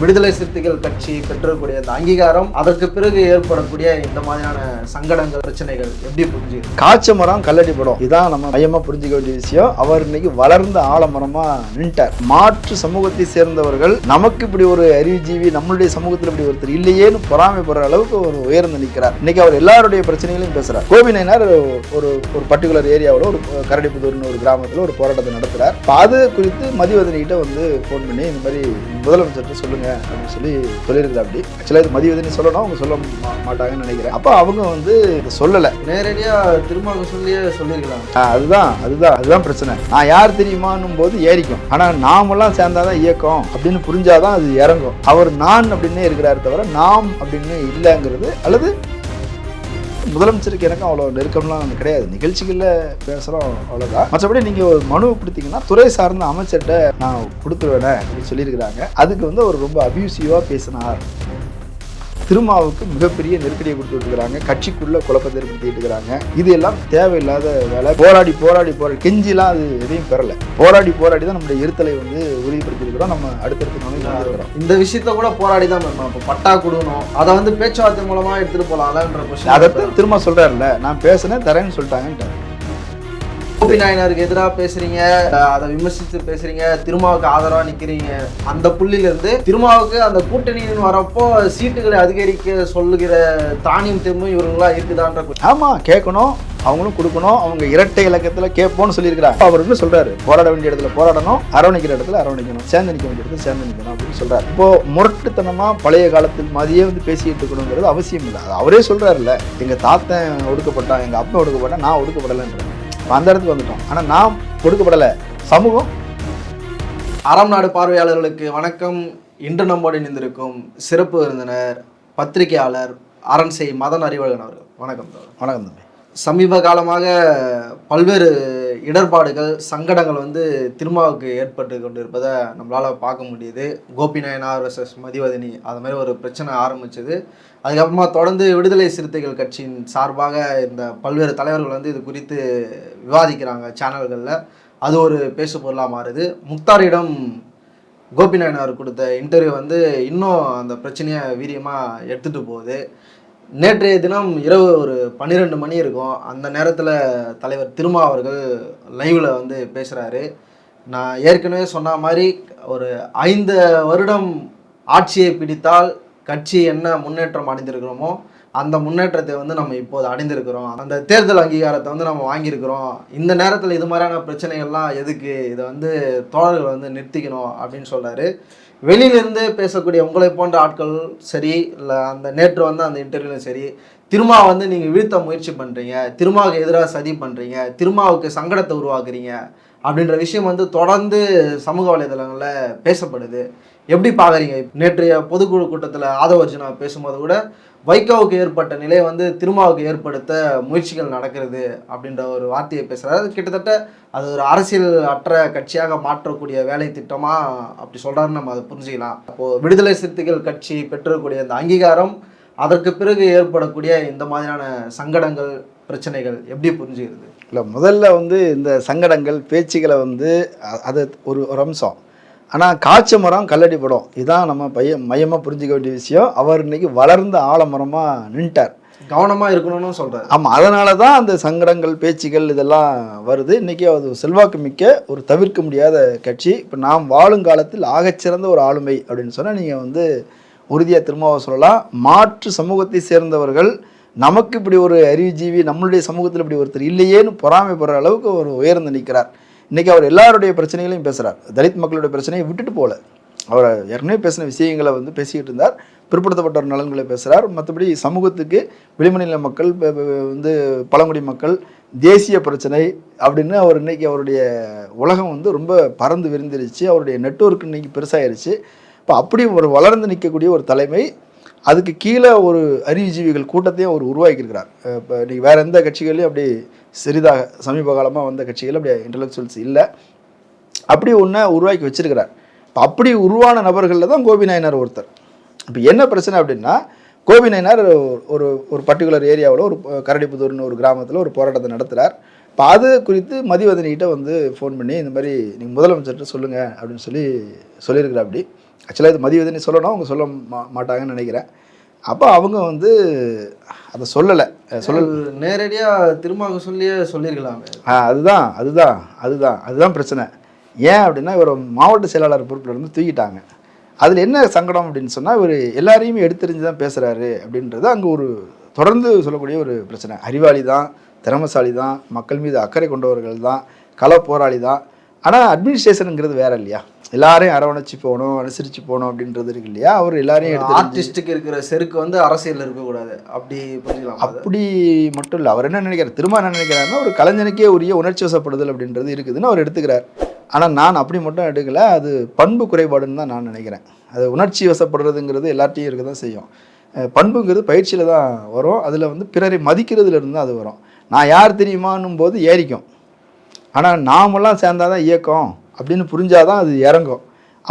விடுதலை சிறுத்தைகள் கட்சி பெற்றக்கூடிய அந்த அங்கீகாரம் அதற்கு பிறகு ஏற்படக்கூடிய இந்த மாதிரியான சங்கடங்கள் பிரச்சனைகள் எப்படி புரிஞ்சு காய்ச்ச மரம் கல்லடி படம். இதான் நம்ம மையமா புரிஞ்சுக்க வேண்டிய விஷயம். அவர் இன்னைக்கு வளர்ந்த ஆலமரமா நின்ட்டார். மாற்று சமூகத்தை சேர்ந்தவர்கள் நமக்கு இப்படி ஒரு அறிவுஜீவி நம்மளுடைய சமூகத்தில் இப்படி ஒருத்தர் இல்லையேன்னு பொறாமைப்படுற அளவுக்கு ஒரு உயர்ந்து நிற்கிறார். இன்னைக்கு அவர் எல்லாருடைய பிரச்சனைகளையும் பேசுறார். கோபி நயனார் ஒரு ஒரு பர்டிகுலர் ஏரியாவில் ஒரு கரடிப்புதூர்னு ஒரு கிராமத்தில் ஒரு போராட்டத்தை நடத்துறார். அது குறித்து மதிவதனிகிட்ட வந்து ஃபோன் பண்ணி இந்த மாதிரி முதலமைச்சர்கிட்ட சொல்லுங்க அப்படின்னு சொல்லி சொல்லியிருக்கிறார் அப்படி. ஆக்சுவலாக இது மதிவதனி சொல்லணும் அவங்க சொல்ல மாட்டாங்கன்னு நினைக்கிறேன். அப்போ அவங்க வந்து இதை சொல்லலை. நேரடியா திரும்ப சொல்லியே சொல்லியிருக்கலாம். அதுதான் அதுதான் அதுதான் பிரச்சனை. நான் யார் தெரியுமான்னும் போது ஏறிக்கும். ஆனா நாமெல்லாம் சேர்ந்தாதான் இயக்கம் அப்படின்னு புரிஞ்சாதான் அது இறங்கும். அவர் நான் அப்படின்னே இருக்கிறாரு தவிர நாம் அப்படின்னு இல்லைங்கிறது அல்லது முதலமைச்சருக்கு எனக்கும் அவ்வளோ நெருக்கம்லாம் கிடையாது. நிகழ்ச்சிகளில் பேசுகிறோம் அவ்வளோதான் மற்றபடி நீங்கள் ஒரு மனு கொடுத்தீங்கன்னா துறை சார்ந்த அமைச்சர்கிட்ட நான் கொடுத்துருவேனே அப்படின்னு சொல்லியிருக்கிறாங்க. அதுக்கு வந்து அவர் ரொம்ப அபியூசிவாக பேசினார். திருமாவுக்கு மிகப்பெரிய நெருக்கடியை கொடுத்துட்டு இருக்கிறாங்க கட்சிக்குள்ள குழப்பத்தை ஏற்படுத்திட்டு இருக்கிறாங்க. இது எல்லாம் தேவையில்லாத வேலை. போராடி போராடி போராடி. கெஞ்சிலாம் அது எதையும் பெறல. போராடி போராடி தான் நம்முடைய இருத்தலை வந்து உறுதிப்படுத்தியிருக்கிறோம். நம்ம அடுத்தடுத்து வந்திருக்கிறோம் இந்த விஷயத்த கூட போராடி தான் இப்போ பட்டா கொடுக்கணும். அதை வந்து பேச்சுவார்த்தை மூலமா எடுத்துட்டு கொஸ்டின் அதைத்தான் திரும்ப சொல்றாருல்ல நான் பேசினேன் தரேன்னு சொல்லிட்டாங்கன்ட்டு கோபி நாயனருக்கு எதிராக பேசுறீங்க அதை விமர்சித்து பேசுறீங்க திருமாவுக்கு ஆதரவா நிக்கிறீங்க. அந்த புள்ளில இருந்து திருமாவுக்கு அந்த கூட்டணியின் வரப்போ சீட்டுகளை அதிகரிக்க சொல்லுகிற தானியம் திரும்பும் இவர்களா இருக்குதான்ற ஆமா கேட்கணும் அவங்களும் கொடுக்கணும் அவங்க இரட்டை இலக்கத்துல கேட்போம்னு சொல்லியிருக்கிறாங்க. அவர் என்ன சொல்றாரு? போராட வேண்டிய இடத்துல போராடணும் அரவணைக்கிற இடத்துல அரவணைக்கணும் சேர்ந்து நிற்க வேண்டிய இடத்துல சேர்ந்து நிற்கணும் அப்படின்னு சொல்றாரு. இப்போ முரட்டுத்தனமா பழைய காலத்தில் மாதிரியே வந்து பேசிட்டு இருக்கணுங்கிறது அவசியம் இல்லை. அது அவரே சொல்றாருல்ல எங்க தாத்தன் ஒடுக்கப்பட்டான் எங்க அப்பா ஒடுக்கப்பட்டான் நான் ஒடுக்கப்படலைன்றேன் அந்த இடத்துக்கு வந்துட்டோம். ஆனா நான் ஒடுக்கப்படலை சமூகம். அறம் நாடு பார்வையாளர்களுக்கு வணக்கம். இன்று நம்மோடு இணைந்திருக்கும் சிறப்பு விருந்தினர் பத்திரிகையாளர் அரண்சை மதன் அறிவழகன் அவர்கள். வணக்கம். வணக்கம் தம்பி. சமீப காலமாக பல்வேறு இடர்பாடுகள் சங்கடங்கள் வந்து திருமாவுக்கு ஏற்பட்டு கொண்டிருப்பதை நம்மளால் பார்க்க முடியுது. கோபி நாயனார் வர்சஸ் மதிவதனி அது மாதிரி ஒரு பிரச்சனை ஆரம்பிச்சது. அதுக்கப்புறமா தொடர்ந்து விடுதலை சிறுத்தைகள் கட்சியின் சார்பாக இந்த பல்வேறு தலைவர்கள் வந்து இது குறித்து விவாதிக்கிறாங்க சேனல்களில். அது ஒரு பேசு பொருளாக மாறுது. முக்தாரிடம் கோபி நாயனார் கொடுத்த இன்டர்வியூ வந்து இன்னும் அந்த பிரச்சனையை வீரியமாக எடுத்துகிட்டு போகுது. நேற்றைய தினம் இரவு ஒரு பன்னிரெண்டு மணி இருக்கும். அந்த நேரத்தில் தலைவர் திருமா அவர்கள் லைவில் வந்து பேசுகிறாரு நான் ஏற்கனவே சொன்ன மாதிரி ஒரு ஐந்து வருடம் ஆட்சியை பிடித்தால் கட்சி என்ன முன்னேற்றம் அடைந்திருக்கிறோமோ அந்த முன்னேற்றத்தை வந்து நம்ம இப்போது அடைந்திருக்கிறோம். அந்த தேர்தல் அங்கீகாரத்தை வந்து நம்ம வாங்கியிருக்கிறோம். இந்த நேரத்தில் இது மாதிரியான பிரச்சனைகள்லாம் எதுக்கு? இதை வந்து தோழர்கள் வந்து நிறுத்திக்கணும் அப்படின்னு சொல்கிறாரு வெளியிலேருந்து பேசக்கூடிய உங்களை போன்ற ஆட்கள் சரி இல்லை அந்த நேற்று வந்து அந்த இன்டர்வியூலையும் சரி திருமா வந்து நீங்கள் வீழ்த்த முயற்சி பண்ணுறீங்க திருமாவுக்கு எதிராக சதி பண்ணுறீங்க திருமாவுக்கு சங்கடத்தை உருவாக்குறீங்க அப்படின்ற விஷயம் வந்து தொடர்ந்து சமூக வலைதளங்களில் பேசப்படுது. எப்படி பார்க்குறீங்க நேற்றைய பொதுக்குழு கூட்டத்தில் ஆதவர்ஜினா பேசும்போது கூட வைகோவுக்கு ஏற்பட்ட நிலை வந்து திருமாவுக்கு ஏற்படுத்த முயற்சிகள் நடக்கிறது அப்படின்ற ஒரு வார்த்தையை பேசுகிறார் அது கிட்டத்தட்ட அது ஒரு அரசியல் அற்ற கட்சியாக மாற்றக்கூடிய வேலை திட்டமாக அப்படி சொல்கிறாருன்னு நம்ம அதை புரிஞ்சுக்கலாம். அப்போது விடுதலை சிறுத்தைகள் கட்சி பெற்றக்கூடிய அந்த அங்கீகாரம் அதற்கு பிறகு ஏற்படக்கூடிய இந்த மாதிரியான சங்கடங்கள் பிரச்சனைகள் எப்படி புரிஞ்சுக்கிறது இல்லை முதல்ல வந்து இந்த சங்கடங்கள் பேச்சுகளை வந்து அது ஒரு ஒரு அம்சம். ஆனால் காய்ச்ச மரம் கல்லடி படம் இதான் நம்ம பையன் மையமாக புரிஞ்சுக்க வேண்டிய விஷயம். அவர் இன்னைக்கு வளர்ந்த ஆலமரமாக நின்ட்டார். கவனமாக இருக்கணும்னு சொல்கிறாரு ஆமாம் அதனால தான் அந்த சங்கடங்கள் பேச்சுகள் இதெல்லாம் வருது. இன்றைக்கி அது செல்வாக்கு மிக்க ஒரு தவிர்க்க முடியாத கட்சி. இப்போ நாம் வாழும் காலத்தில் ஆகச்சிறந்த ஒரு ஆளுமை அப்படின்னு சொன்னால் நீங்கள் வந்து உறுதியாக திரும்பவும் சொல்லலாம். மாற்று சமூகத்தை சேர்ந்தவர்கள் நமக்கு இப்படி ஒரு அறிவுஜீவி நம்மளுடைய சமூகத்தில் இப்படி ஒருத்தர் இல்லையேன்னு பொறாமைப்படுற அளவுக்கு ஒரு உயர்ந்து நிற்கிறார். இன்றைக்கி அவர் எல்லாருடைய பிரச்சனைகளையும் பேசுகிறார் தலித் மக்களுடைய பிரச்சனையை விட்டுட்டு போகல அவர் ஏற்கனவே பேசின விஷயங்களை வந்து பேசிக்கிட்டு இருந்தார். பிற்படுத்தப்பட்டவர் நலன்களை பேசுகிறார் மற்றபடி சமூகத்துக்கு வெளிமாநில மக்கள் வந்து பழங்குடி மக்கள் தேசிய பிரச்சனை அப்படின்னு அவர் இன்னைக்கு அவருடைய உலகம் வந்து ரொம்ப பறந்து விரிந்துருச்சு. அவருடைய நெட்வொர்க் இன்றைக்கி பெருசாகிருச்சு இப்போ அப்படி ஒரு வளர்ந்து நிற்கக்கூடிய ஒரு தலைமை அதுக்கு கீழே ஒரு அறிவுஜீவிகள் கூட்டத்தையும் அவர் உருவாக்கியிருக்கிறார். இப்போ இன்றைக்கி வேறு எந்த கட்சிகள்லையும் அப்படி சிறிதாக சமீப காலமாக வந்த கட்சிகள் அப்படி இன்டலெக்சுவல்ஸ் இல்லை. அப்படி ஒன்றை உருவாக்கி வச்சிருக்கிறார். இப்போ அப்படி உருவான நபர்களில் தான் கோபி நாயனார் ஒருத்தர். இப்போ என்ன பிரச்சனை அப்படின்னா கோபி நாயனார் ஒரு ஒரு பர்டிகுலர் ஏரியாவில் ஒரு கரடிப்புதூர்னு ஒரு கிராமத்தில் ஒரு போராட்டத்தை நடத்துகிறார் இப்போ அது குறித்து மதிவதனிகிட்ட வந்து ஃபோன் பண்ணி இந்த மாதிரி நீங்கள் முதலமைச்சர்கிட்ட சொல்லுங்கள் அப்படின்னு சொல்லி சொல்லியிருக்கிறா அப்படி. ஆக்சுவலாக இது மதிவதனி சொல்லணும் அவங்க சொல்ல மா மாட்டாங்கன்னு நினைக்கிறேன். அப்போ அவங்க வந்து அதை சொல்லலை. சொல்ல நேரடியாக திரும்ப சொல்லியே சொல்லியிருக்கலாமே ஆ, அதுதான் அதுதான் அதுதான் அதுதான் பிரச்சனை. ஏன் அப்படின்னா இவர் மாவட்ட செயலாளர் பொறுப்பில் இருந்து தூக்கிட்டாங்க. அதில் என்ன சங்கடம் அப்படின்னு சொன்னால் இவர் எல்லாரையுமே எடுத்தெறிஞ்சு தான் பேசுகிறாரு அப்படின்றது அங்கே ஒரு தொடர்ந்து சொல்லக்கூடிய ஒரு பிரச்சனை. அறிவாளி தான் திறமசாலி தான் மக்கள் மீது அக்கறை கொண்டவர்கள் தான் கள போராளி தான் ஆனால் அட்மினிஸ்ட்ரேஷனுங்கிறது வேற இல்லையா? எல்லாரையும் அரவணைச்சு போகணும் அனுசரித்து போகணும் அப்படின்றது இருக்கு இல்லையா? அவர் எல்லாரையும் எடுத்து ஆர்டிஸ்ட்டுக்கு இருக்கிற செருக்கு வந்து அரசியல் இருக்கக்கூடாது. அப்படி புரிஞ்சுக்கலாம். அப்படி மட்டும் இல்லை. அவர் என்ன நினைக்கிறார்? திரும்ப என்ன நினைக்கிறாருன்னா ஒரு கலைஞனுக்கே உரிய உணர்ச்சி வசப்படுதல் அப்படின்றது இருக்குதுன்னு அவர் எடுத்துக்கிறார். ஆனால் நான் அப்படி மட்டும் எடுக்கல. அது பண்பு குறைபாடுன்னு தான் நான் நினைக்கிறேன். அது உணர்ச்சி வசப்படுறதுங்கிறது எல்லார்ட்டையும் இருக்க தான் செய்யும். பண்புங்கிறது பயிற்சியில் தான் வரும். அதில் வந்து பிறரை மதிக்கிறதுல இருந்து அது வரும். நான் யார் தெரியுமான்னும் போது ஏறிக்கும் ஆனால் நாமெல்லாம் சேர்ந்தாதான் இயக்கம். அப்படின்னு புரிஞ்சாதான் அது இறங்கும்.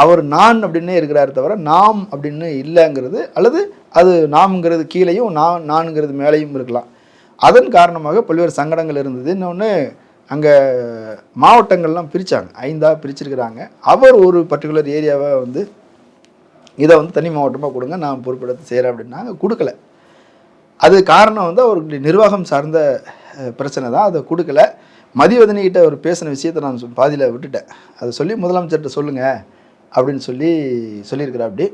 அவர் நான் அப்படின்னே இருக்கிறாரு தவிர நாம் அப்படின்னு இல்லைங்கிறது அல்லது அது நாம்ங்கிறது கீழேயும் நான் நான்ங்கிறது மேலேயும் இருக்கலாம். அதன் காரணமாக பல்வேறு சங்கடங்கள் இருந்தது. இன்னொன்று அங்கே மாவட்டங்கள்லாம் பிரித்தாங்க ஐந்தாக பிரிச்சிருக்கிறாங்க. அவர் ஒரு பர்டிகுலர் ஏரியாவை வந்து இதை வந்து தனி மாவட்டமாக கொடுங்க நான் பொறுப்பெடுத்து செய்கிறேன் அப்படின்னாங்க கொடுக்கல. அது காரணம் வந்து அவருடைய நிர்வாகம் சார்ந்த பிரச்சனை தான். அதை கொடுக்கல. மதிவதனிகிட்ட அவர் பேசின விஷயத்தை நான் பாதியில் விட்டுட்டேன். அதை சொல்லி முதலமைச்சர்கிட்ட சொல்லுங்கள் அப்படின்னு சொல்லி சொல்லியிருக்கிறா அப்படி.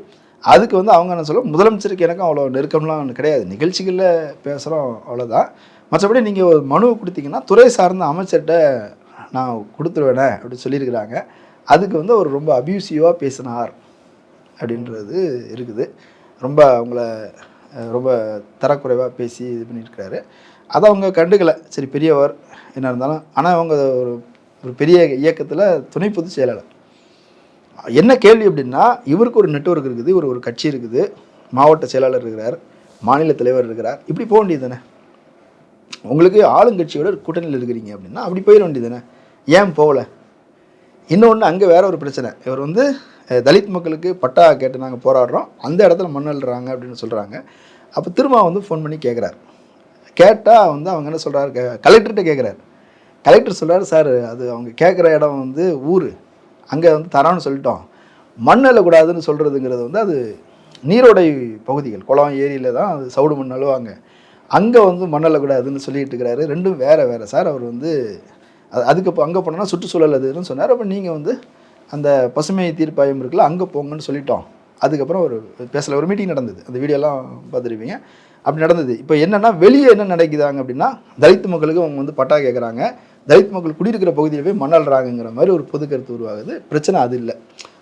அதுக்கு வந்து அவங்க என்ன சொல்ல முதலமைச்சருக்கு எனக்கும் அவ்வளோ நெருக்கம்லாம் கிடையாது. நிகழ்ச்சிகளில் பேசுகிறோம் அவ்வளோதான் மற்றபடி நீங்கள் ஒரு மனு கொடுத்தீங்கன்னா துறை சார்ந்த அமைச்சர்கிட்ட நான் கொடுத்துருவேனே அப்படின்னு சொல்லியிருக்கிறாங்க. அதுக்கு வந்து அவர் ரொம்ப அபியூசிவாக பேசினார் அப்படின்றது இருக்குது. ரொம்ப அவங்கள ரொம்ப தரக்குறைவாக பேசி இது பண்ணியிருக்கிறாரு. அதை அவங்க கண்டுக்கலை. சரி பெரியவர் என்ன இருந்தாலும் ஆனால் அவங்க ஒரு ஒரு பெரிய இயக்கத்தில் துணை பொதுச் செயலாளர். என்ன கேள்வி அப்படின்னா இவருக்கு ஒரு நெட்வொர்க் இருக்குது இவர் ஒரு கட்சி இருக்குது மாவட்ட செயலாளர் இருக்கிறார் மாநில தலைவர் இருக்கிறார் இப்படி போக வேண்டியது தானே உங்களுக்கு ஆளுங்கட்சியோட கூட்டணியில் இருக்கிறீங்க அப்படின்னா அப்படி போயிட வேண்டியது தானே ஏன் போகலை? இன்னொன்று அங்கே வேற ஒரு பிரச்சனை. இவர் வந்து தலித் மக்களுக்கு பட்டா கேட்டு நாங்கள் போராடுறோம் அந்த இடத்துல மண்ணல்றாங்க அப்படின்னு சொல்கிறாங்க அப்போ திரும்ப வந்து ஃபோன் பண்ணி கேட்குறாரு கேட்டால் வந்து அவங்க என்ன சொல்கிறாரு கலெக்டர்கிட்ட கேட்குறாரு கலெக்டர் சொல்கிறாரு சார் அது அவங்க கேட்குற இடம் வந்து ஊர். அங்கே வந்து தரான்னு சொல்லிட்டோம். மண் அள்ளக்கூடாதுன்னு சொல்கிறதுங்கிறது வந்து அது நீரோடை பகுதிகள். குளம் ஏரியில் தான் அது சவுடு மண் அழுவாங்க அங்கே வந்து மண் அள்ளக்கூடாதுன்னு சொல்லிட்டு இருக்கிறாரு. ரெண்டும் வேறு வேறு. சார் அவர் வந்து அது அதுக்கு இப்போ அங்கே போனோன்னா சுற்றுச்சூழல் அதுன்னு சொன்னார். அப்போ நீங்கள் வந்து அந்த பசுமை தீர்ப்பாயம் இருக்குல்ல அங்கே போங்கன்னு சொல்லிட்டோம். அதுக்கப்புறம் ஒரு பேசல ஒரு மீட்டிங் நடந்தது. அந்த வீடியோலாம் பார்த்துருப்பீங்க. அப்படி நடந்தது. இப்போ என்னென்னா வெளியே என்ன நடக்குதாங்க அப்படின்னா தலித் மக்களுக்கு அவங்க வந்து பட்டா கேட்குறாங்க தலித் மக்கள் குடியிருக்கிற பகுதியில் போய் மண்ணல்றாங்கங்கிற மாதிரி ஒரு பொது கருத்து உருவாகுது. பிரச்சனை அது இல்லை.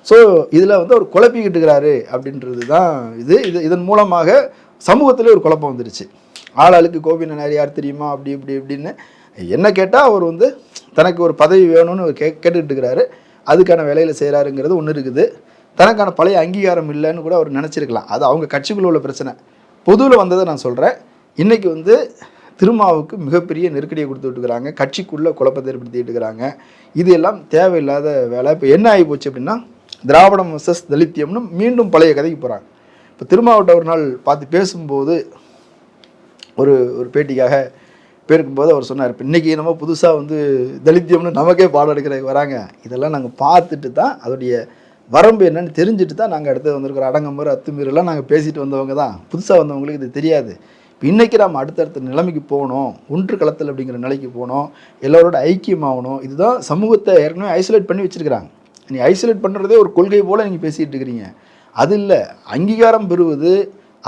ஸோ இதில் வந்து அவர் குழப்பிக்கிட்டு இருக்கிறாரு அப்படின்றது தான் இது. இது இதன் மூலமாக சமூகத்திலே ஒரு குழப்பம் வந்துருச்சு. ஆளாளுக்கு கோபிநாயனார் யார் தெரியுமா? அப்படி இப்படி இப்படின்னு என்ன கேட்டால் அவர் வந்து தனக்கு ஒரு பதவி வேணும்னு அவர் கே கேட்டுக்கிட்டு இருக்கிறாரு. அதுக்கான வேலையில் செய்கிறாருங்கிறது ஒன்று இருக்குது. தனக்கான பழைய அங்கீகாரம் இல்லைன்னு கூட அவர் நினச்சிருக்கலாம். அது அவங்க கட்சிக்குள்ள உள்ள பிரச்சனை. பொதுவில் வந்ததை நான் சொல்கிறேன் இன்றைக்கி வந்து திருமாவுக்கு மிகப்பெரிய நெருக்கடியை கொடுத்துட்டு இருக்கிறாங்க கட்சிக்குள்ளே குழப்பத்தை ஏற்படுத்திட்டு இருக்கிறாங்க. இது எல்லாம் தேவையில்லாத வேலை. இப்போ என்ன ஆகி போச்சு அப்படின்னா திராவிடம் வர்சஸ் தலித்தியம்னு மீண்டும் பழைய கதைக்கு போகிறாங்க இப்போ திருமாவட்ட ஒரு நாள் பார்த்து பேசும்போது ஒரு ஒரு பேட்டிக்காக போயிருக்கும்போது அவர் சொன்னார் இப்போ இன்றைக்கி நம்ம புதுசாக வந்து தலித்தியம்னு நமக்கே பாடம் எடுக்கிற வராங்க. இதெல்லாம் நாங்கள் பார்த்துட்டு தான் அதோடைய வரம்பு என்னன்னு தெரிஞ்சுட்டு தான் நாங்கள் அடுத்து வந்திருக்கிற அடங்கம்பர் அத்துமீறலாம் நாங்கள் பேசிட்டு வந்தவங்க தான். புதுசாக வந்தவங்களுக்கு இது தெரியாது. இன்றைக்கி நம்ம அடுத்தடுத்த நிலைமைக்கு போகணும். ஒன்று களத்தில் அப்படிங்கிற நிலைக்கு போகணும். எல்லோரோட ஐக்கியமாகணும். இதுதான் சமூகத்தை ஏற்கனவே ஐசோலேட் பண்ணி வச்சுருக்கிறாங்க. நீ ஐசோலேட் பண்ணுறதே ஒரு கொள்கை போல் நீங்கள் பேசிகிட்டு இருக்கிறீங்க. அது இல்லை. அங்கீகாரம் பெறுவது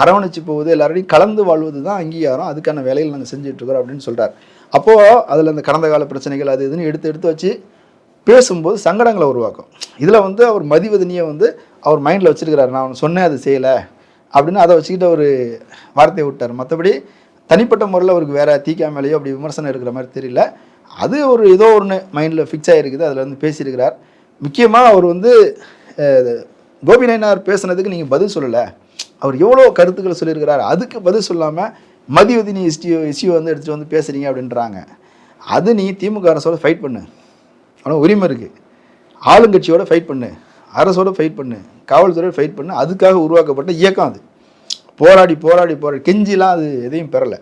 அரவணைச்சு போவது எல்லாரோடையும் கலந்து வாழ்வது தான் அங்கீகாரம். அதுக்கான வேலைகள் நாங்கள் செஞ்சுட்ருக்கிறோம் அப்படின்னு சொல்கிறார் அப்போது அதில் இந்த கடந்த கால பிரச்சனைகள் அது இதுன்னு எடுத்து எடுத்து வச்சு பேசும்போது சங்கடங்களை உருவாக்கும். இதில் வந்து அவர் மதிவதனியை வந்து அவர் மைண்டில் வச்சிருக்கிறாரு நான் அவனை சொன்னேன் அது செய்யலை. அப்படின்னு அதை வச்சுக்கிட்டு ஒரு வார்த்தையை விட்டார். மற்றபடி தனிப்பட்ட முறையில் அவருக்கு வேறு தீக்கா மேலேயோ அப்படி விமர்சனம் இருக்கிற மாதிரி தெரியல. அது ஒரு ஏதோ ஒன்று மைண்டில் ஃபிக்ஸ் ஆகிருக்குது அதில் வந்து பேசியிருக்கிறார். முக்கியமாக அவர் வந்து கோபி நயனார் பேசுனதுக்கு நீங்கள் பதில் சொல்லலை. அவர் எவ்வளோ கருத்துக்கள் சொல்லியிருக்கிறார் அதுக்கு பதில் சொல்லாமல் மதிவதினி இஷ்யூ இஸ்யூ வந்து எடுத்துகிட்டு வந்து பேசுகிறீங்க அப்படின்றாங்க. அது நீ திமுக அரசோட ஃபைட் பண்ணு. ஆனால் உரிமை இருக்குது ஆளுங்கட்சியோட ஃபைட் பண்ணு அரசோட ஃபைட் பண்ணு காவல்துறையோட ஃபைட் பண்ணு அதுக்காக உருவாக்கப்பட்ட இயக்கம் அது. போராடி போராடி போராடி கெஞ்சிலாம் அது எதையும் பெறலை.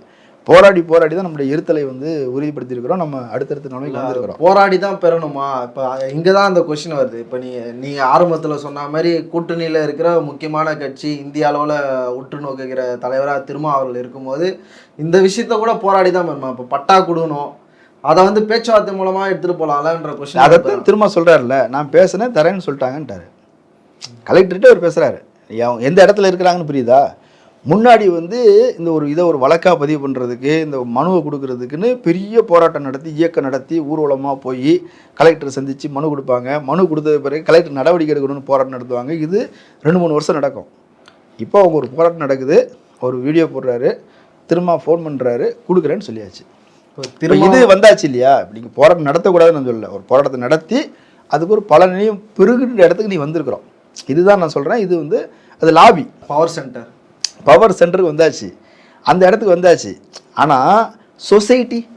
போராடி போராடி தான் நம்முடைய இருத்தலை வந்து உறுதிப்படுத்தியிருக்கிறோம். நம்ம அடுத்தடுத்த நிலைமைக்கு வந்திருக்கிறோம். போராடி தான் பெறணுமா? இப்போ இங்கே தான் அந்த கொஷின் வருது. இப்போ நீ நீங்கள் ஆரம்பத்தில் சொன்ன மாதிரி கூட்டணியில் இருக்கிற முக்கியமான கட்சி இந்திய அளவில் உற்று நோக்குகிற தலைவராக திருமாவர்கள் இருக்கும்போது இந்த விஷயத்த கூட போராடி தான் பெறணும் இப்போ பட்டா கொடுக்கணும். அதை வந்து பேச்சுவார்த்தை மூலமாக எடுத்துகிட்டு போகலாம்லன்ற கொஷின் அதைத்தான் திரும்ப சொல்றாருல்ல. நான் பேசுனேன் தரேன்னு சொல்லிட்டாங்கன்ட்டாரு. கலெக்டர்கிட்ட அவர் பேசுறாரு. அவங்க எந்த இடத்துல இருக்கிறாங்கன்னு புரியுதா? முன்னாடி வந்து இந்த ஒரு இதை ஒரு வழக்காக பதிவு பண்ணுறதுக்கு இந்த மனுவை கொடுக்கறதுக்குன்னு பெரிய போராட்டம் நடத்தி இயக்கம் நடத்தி ஊர்வலமாக போய் கலெக்டரை சந்தித்து மனு கொடுப்பாங்க. மனு கொடுத்த பிறகு கலெக்டர் நடவடிக்கை எடுக்கணும்னு போராட்டம் நடத்துவாங்க. இது ரெண்டு மூணு வருஷம் நடக்கும். இப்போ அவங்க ஒரு போராட்டம் நடக்குது. ஒரு வீடியோ போடுறாரு. திரும்ப ஃபோன் பண்ணுறாரு கொடுக்குறேன்னு சொல்லியாச்சு. இது வந்தாச்சு இல்லையா? இப்ப நீங்க போராட்டம் நடத்தக்கூடாதுன்னு நான் சொல்லல. ஒரு போராட்டத்தை நடத்தி அதுக்கு ஒரு பலனையும் பெருகின்ற இடத்துக்கு நீ வந்திருக்கிறோம். இதுதான் நான் சொல்றேன். இது வந்து அது லாபி. பவர் சென்டர் பவர் சென்டருக்கு வந்தாச்சு. அந்த இடத்துக்கு வந்தாச்சு. ஆனா சொசைட்டி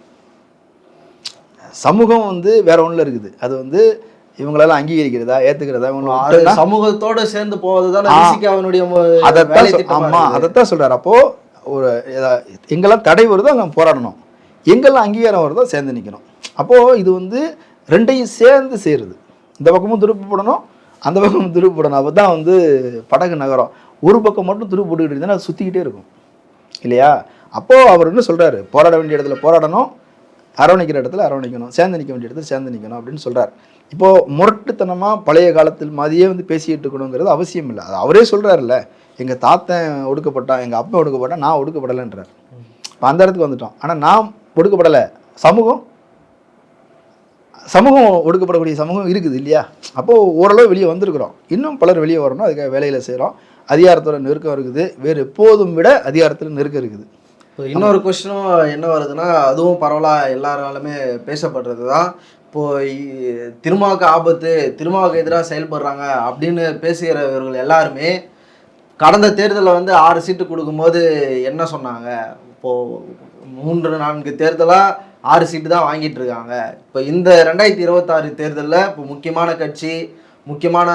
சமூகம் வந்து வேற ஒண்ணுல இருக்குது. அது வந்து இவங்களெல்லாம் அங்கீகரிக்கிறதா ஏத்துக்கிறதா விட்டோம்னா- சமூகத்தோட சேர்ந்து போவது தான் ஆ. அவனுடைய அதைத்தான் வேலை சொல்- திட்டமா ஆமா இருக்குது. அதைத்தான் சொல்றாரு. அப்போ ஒரு எங்கெல்லாம் தடை வருதோ அங்கே போராடணும். எங்கெல்லாம் அங்கீகாரம் வருதோ சேர்ந்து நிற்கணும் அப்போது இது வந்து ரெண்டையும் சேர்ந்து சேருது. இந்த பக்கமும் துருப்பு போடணும் அந்த பக்கமும் துருப்பு போடணும். அப்போ தான் வந்து படகு நகரம். ஒரு பக்கம் மட்டும் துருப்பு போட்டுக்கிட்டு இருந்தால் அது சுற்றிக்கிட்டே இருக்கும். இல்லையா? அப்போது அவர் என்ன சொல்கிறாரு போராட வேண்டிய இடத்துல போராடணும். அரவணைக்கிற இடத்துல அரவணைக்கணும். சேர்ந்து நிற்க வேண்டிய இடத்துல சேர்ந்து நிற்கணும் அப்படின்னு சொல்கிறார் இப்போது முரட்டுத்தனமாக பழைய காலத்தில் மாதிரியே வந்து பேசிக்கிட்டு இருக்கணுங்கிறது அவசியம் இல்லை. அது அவரே சொல்கிறாருல்ல எங்கள் தாத்தன் ஒடுக்கப்பட்டான் எங்கள் அப்பா ஒடுக்கப்பட்டான் நான் ஒடுக்கப்படலைன்றார். இப்போ அந்த இடத்துக்கு வந்துட்டோம். ஆனால் நான் ஒடுக்கப்படலை. சமூகம்? சமூகம் ஒடுக்கப்படக்கூடிய சமூகம் இருக்குது இல்லையா? அப்போது ஓரளவு வெளியே வந்திருக்கிறோம். இன்னும் பலர் வெளியே வரணும் அதுக்காக வேலையில் செய்கிறோம். அதிகாரத்தோட நெருக்கம் இருக்குது. வேறு எப்போதும் விட அதிகாரத்தில் நெருக்கம் இருக்குது. இப்போ இன்னொரு கொஸ்டினும் என்ன வருதுன்னா அதுவும் பரவலாக எல்லாராலுமே பேசப்படுறது தான். இப்போது திருமாவுக்கு ஆபத்து திருமாவுக்கு எதிராக செயல்படுறாங்க அப்படின்னு பேசுகிறவர்கள் எல்லாருமே கடந்த தேர்தலில் வந்து ஆறு சீட்டு கொடுக்கும்போது என்ன சொன்னாங்க? இப்போது மூன்று நான்கு தேர்தலாக ஆறு சீட்டு தான் வாங்கிட்டு இருக்காங்க இப்போ இந்த ரெண்டாயிரத்தி இருபத்தாறு தேர்தலில் இப்போ முக்கியமான கட்சி முக்கியமான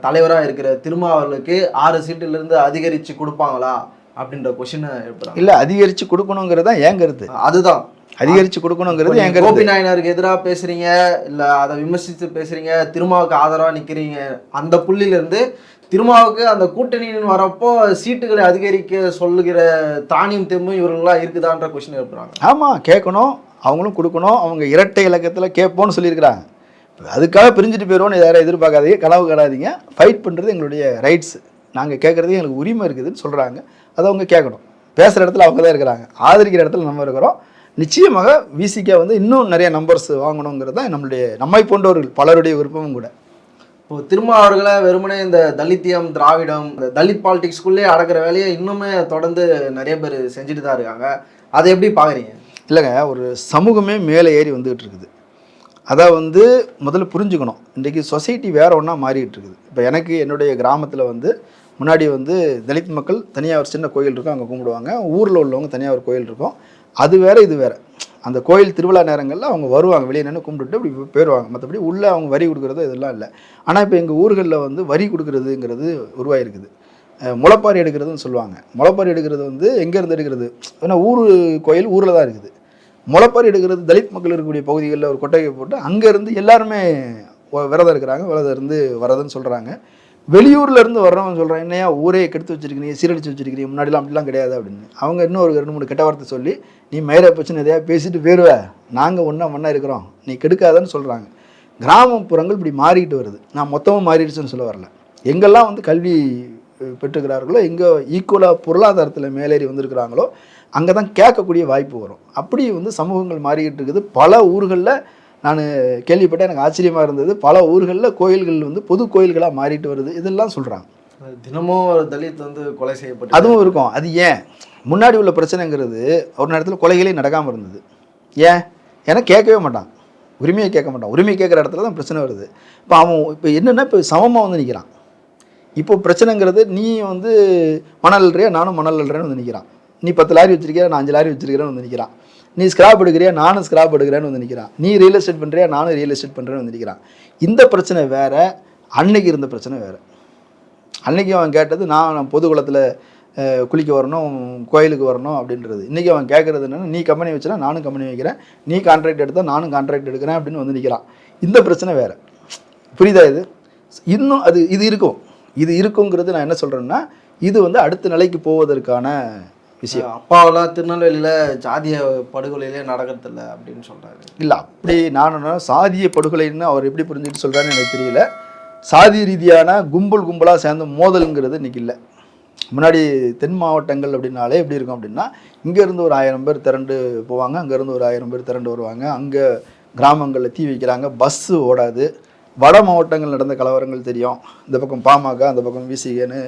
தலைவராக இருக்கிற திருமாவர்களுக்கு ஆறு சீட்டிலிருந்து அதிகரித்து கொடுப்பாங்களா? அப்படின்ற கொஷினை எழுப்புறாங்க. இல்ல அதிகரிச்சு கொடுக்கணுங்கிறது தான் ஏன் கருத்து. அதுதான். அதிகரிச்சு கொடுக்கணுங்கிறது என் கோபி நாயனருக்கு எதிராக பேசுறீங்க இல்ல அதை விமர்சித்து பேசுறீங்க திருமாவுக்கு ஆதரவா நிக்கிறீங்க அந்த புள்ளில இருந்து திருமாவுக்கு அந்த கூட்டணின்னு வரப்போ சீட்டுகளை அதிகரிக்க சொல்லுகிற தானியம் தெம்பும் இவர்களாம் இருக்குதான்ற கொஸ்டின் எழுப்புறாங்க ஆமா கேட்கணும் அவங்களும் கொடுக்கணும் அவங்க இரட்டை இலக்கத்துல கேட்போம்னு சொல்லியிருக்கிறாங்க. அதுக்காக பிரிஞ்சுட்டு போயிடுவோம்னு யாரும் எதிர்பார்க்காதீங்க கனவு காணாதீங்க. ஃபைட் பண்றது எங்களுடைய ரைட்ஸ் நாங்க கேட்கறது எங்களுக்கு உரிமை இருக்குதுன்னு சொல்றாங்க. அதை அவங்க கேட்கணும். பேசுற இடத்துல அவங்க தான் இருக்கிறாங்க. ஆதரிக்கிற இடத்துல நம்ம இருக்கிறோம். நிச்சயமாக விசிகே வந்து இன்னும் நிறைய நம்பர்ஸ் வாங்கணுங்கிறது தான் நம்மளுடைய நம்மை போன்றவர்கள் பலருடைய விருப்பமும் கூட. இப்போ திருமா அவர்களை வெறுமனே இந்த தலித்தியம் திராவிடம் இந்த தலித் பாலிடிக்ஸ்குள்ளே அடக்கிற வேலையை இன்னுமே தொடர்ந்து நிறைய பேர் செஞ்சுட்டு தான் இருக்காங்க. அதை எப்படி பாக்குறீங்க இல்லைங்க ஒரு சமூகமே மேலே ஏறி வந்துகிட்டு இருக்குது. அதை வந்து முதல்ல புரிஞ்சுக்கணும். இன்றைக்கி சொசைட்டி வேற ஒன்றா மாறிட்டு இருக்குது. இப்போ எனக்கு என்னுடைய கிராமத்தில் வந்து முன்னாடி வந்து தலித் மக்கள் தனியாக ஒரு சின்ன கோயில் இருக்கும் அங்கே கும்பிடுவாங்க. ஊரில் உள்ளவங்க தனியாக ஒரு கோயில் இருக்கும். அது வேற இது வேற. அந்த கோயில் திருவிழா நேரங்களில் அவங்க வருவாங்க. வெளியே நின்று கும்பிட்டுட்டு இப்படி போயிடுவாங்க மற்றபடி உள்ளே அவங்க வரி கொடுக்குறது இதெல்லாம் இல்லை. ஆனால் இப்போ எங்கள் ஊர்களில் வந்து வரி கொடுக்குறதுங்கிறது உருவாயிருக்குது. முளைப்பாரி எடுக்கிறதுன்னு சொல்லுவாங்க. முளைப்பாரி எடுக்கிறது வந்து எங்கேருந்து எடுக்கிறது? ஏன்னா ஊர் கோயில் ஊரில் தான் இருக்குது. முளைப்பாரி எடுக்கிறது தலித் மக்கள் இருக்கக்கூடிய பகுதிகளில் ஒரு கொட்டகை போட்டு அங்கேருந்து எல்லாருமே விரதம் இருக்கிறாங்க. விரதம் இருந்து வரதுன்னு சொல்கிறாங்க வெளியூர்ல இருந்து வர்றவங்க சொல்கிறாங்க என்னையா ஊரே கெடுத்து வச்சிருக்கிறீங்க சீரடிச்சு வச்சிருக்கிறீங்க முன்னாடிலாம் அப்படிலாம் கிடையாது அப்படின்னு. அவங்க இன்னும் ஒரு ரெண்டு மூணு கெட்ட வார்த்தை சொல்லி நீ மயிரை பிரச்சனை எதையா பேசிட்டு போயிடுவ நாங்கள் ஒன்றா மண்ணா இருக்கிறோம். நீ கெடுக்காதன்னு சொல்கிறாங்க கிராமப்புறங்கள் இப்படி மாறிக்கிட்டு வருது. நான் மொத்தமாக மாறிடுச்சுன்னு சொல்ல வரல. எங்கெல்லாம் வந்து கல்வி பெற்றுக்கிறார்களோ எங்கே ஈக்குவலாக பொருளாதாரத்தில் மேலேறி வந்திருக்கிறாங்களோ அங்கே தான் கேட்கக்கூடிய வாய்ப்பு வரும். அப்படி வந்து சமூகங்கள் மாறிக்கிட்டு இருக்குது. பல ஊர்களில் நான் கேள்விப்பட்டேன் எனக்கு ஆச்சரியமாக இருந்தது. பல ஊர்களில் கோயில்கள் வந்து பொது கோயில்களாக மாறிட்டு வருது. இதெல்லாம் சொல்கிறாங்க தினமும் ஒரு தலித் வந்து கொலை செய்யப்பட்டு அதுவும் இருக்கும். அது ஏன்? முன்னாடி உள்ள பிரச்சனைங்கிறது ஒரு நேரத்தில் கொலைகளே நடக்காமல் இருந்தது. ஏன்? ஏன்னா கேட்கவே மாட்டான். உரிமையை கேட்க மாட்டான். உரிமை கேட்குற இடத்துல தான் பிரச்சனை வருது. இப்போ அவன் இப்போ என்னென்னா இப்போ சமமாக வந்து நிற்கிறான் இப்போ பிரச்சனைங்கிறது நீ வந்து மணல் அள்ளுறியா நானும் மணல் அள்ளுறேன்னு வந்து நிற்கிறான் நீ பத்து லாரி வச்சிருக்கியா நான் அஞ்சு லாரி வச்சிருக்கிறேன்னு வந்து நிற்கிறான் நீ ஸ்கிராப் எடுக்கிறியா? நானும் ஸ்கிராப் எடுக்கிறேன்னு வந்து நிற்கிறான் நீ ரியல் எஸ்டேட் பண்ணுறியா நானும் ரியல் எஸ்டேட் பண்ணுறேன்னு வந்து நிற்கிறான் இந்த பிரச்சனை வேற அன்னைக்கு இருந்த பிரச்சனை வேற. அன்னைக்கு அவன் கேட்டது நான் நான் பொது குளத்தில் குளிக்க வரணும் கோயிலுக்கு வரணும் அப்படின்றது. இன்றைக்கி அவன் கேட்குறது என்னென்னா நீ கம்பெனி வச்சுனா நானும் கம்பெனி வைக்கிறேன். நீ கான்ட்ராக்ட் எடுத்தால் நானும் கான்ட்ராக்ட் எடுக்கிறேன் அப்படின்னு வந்து நிற்கிறான் இந்த பிரச்சனை வேறு. புரியுதா இது? இன்னும் அது இது இருக்கும். இது இருக்குங்கிறது நான் என்ன சொல்கிறேன்னா இது வந்து அடுத்த நிலைக்கு போவதற்கான விஷயம். அப்பாவெல்லாம் திருநெல்வேலியில ஜாதிய படுகொலையிலே நடக்கிறதில்ல அப்படின்னு சொல்றாரு. இல்லை அப்படி நான் என்ன சாதிய படுகொலைன்னு அவர் எப்படி புரிஞ்சுட்டு சொல்கிறாருன்னு எனக்கு தெரியல. சாதி ரீதியான கும்பல் கும்பலாக சேர்ந்த மோதலுங்கிறது இன்னைக்கு இல்லை. முன்னாடி தென் மாவட்டங்கள் அப்படின்னாலே எப்படி இருக்கும் அப்படின்னா இங்கேருந்து ஒரு ஆயிரம் பேர் திரண்டு போவாங்க அங்கேருந்து ஒரு ஆயிரம் பேர் திரண்டு வருவாங்க. அங்கே கிராமங்களில் தீ வைக்கிறாங்க பஸ்ஸு ஓடாது. வட மாவட்டங்கள் நடந்த கலவரங்கள் தெரியும். இந்த பக்கம் பாமக அந்த பக்கம் விசிகன்னு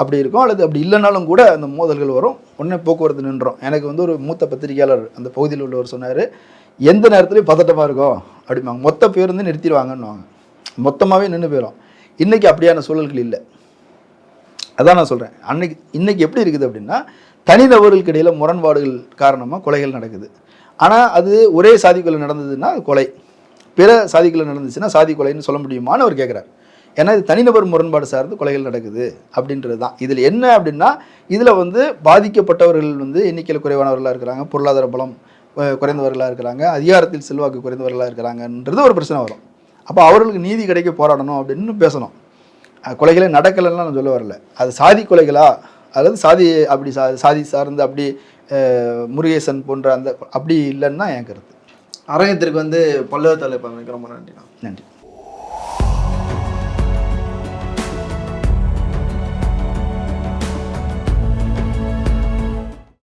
அப்படி இருக்கும் அல்லது அப்படி இல்லைனாலும் கூட அந்த மோதல்கள் வரும். உடனே போக்குவரத்து நின்றோம். எனக்கு வந்து ஒரு மூத்த பத்திரிகையாளர் அந்த பகுதியில் உள்ளவர் சொன்னார் எந்த நேரத்துலையும் பதட்டமாக இருக்கும் அப்படிம்பாங்க. மொத்த பேருந்து நிறுத்திடுவாங்கன்னுவாங்க. மொத்தமாகவே நின்று போயிடும் இன்றைக்கி அப்படியான சூழல்கள் இல்லை. அதான் நான் சொல்கிறேன் அன்னைக்கு இன்றைக்கி எப்படி இருக்குது அப்படின்னா தனிநபர்களுக்கு இடையில் முரண்பாடுகள் காரணமாக கொலைகள் நடக்குது. ஆனால் அது ஒரே சாதிக்குள்ளே நடந்ததுன்னா கொலை. பிற சாதிக்குள்ளே நடந்துச்சுன்னா சாதி கொலைன்னு சொல்ல முடியுமான்னு அவர் கேட்குறாரு ஏன்னா இது தனிநபர் முரண்பாடு சார்ந்து கொலைகள் நடக்குது அப்படின்றது தான் இதில் என்ன அப்படின்னா இதில் வந்து பாதிக்கப்பட்டவர்கள் வந்து எண்ணிக்கையில் குறைவானவர்களாக இருக்கிறாங்க பொருளாதார பலம் குறைந்தவர்களாக இருக்கிறாங்க அதிகாரத்தில் செல்வாக்கு குறைந்தவர்களாக இருக்கிறாங்கன்றது ஒரு பிரச்சனை வரும். அப்போ அவர்களுக்கு நீதி கிடைக்க போராடணும் அப்படின்னு பேசணும். கொலைகளே நடக்கலைன்னா நான் சொல்ல வரல. அது சாதி கொலைகளா? அல்லது சாதி அப்படி சா சாதி சார்ந்து அப்படி முருகேசன் போன்ற அந்த அப்படி இல்லைன்னு என் கருத்து. அரங்கத்திற்கு வந்து பல்வேறு தலைப்பு ரொம்ப நன்றிண்ணா. நன்றி.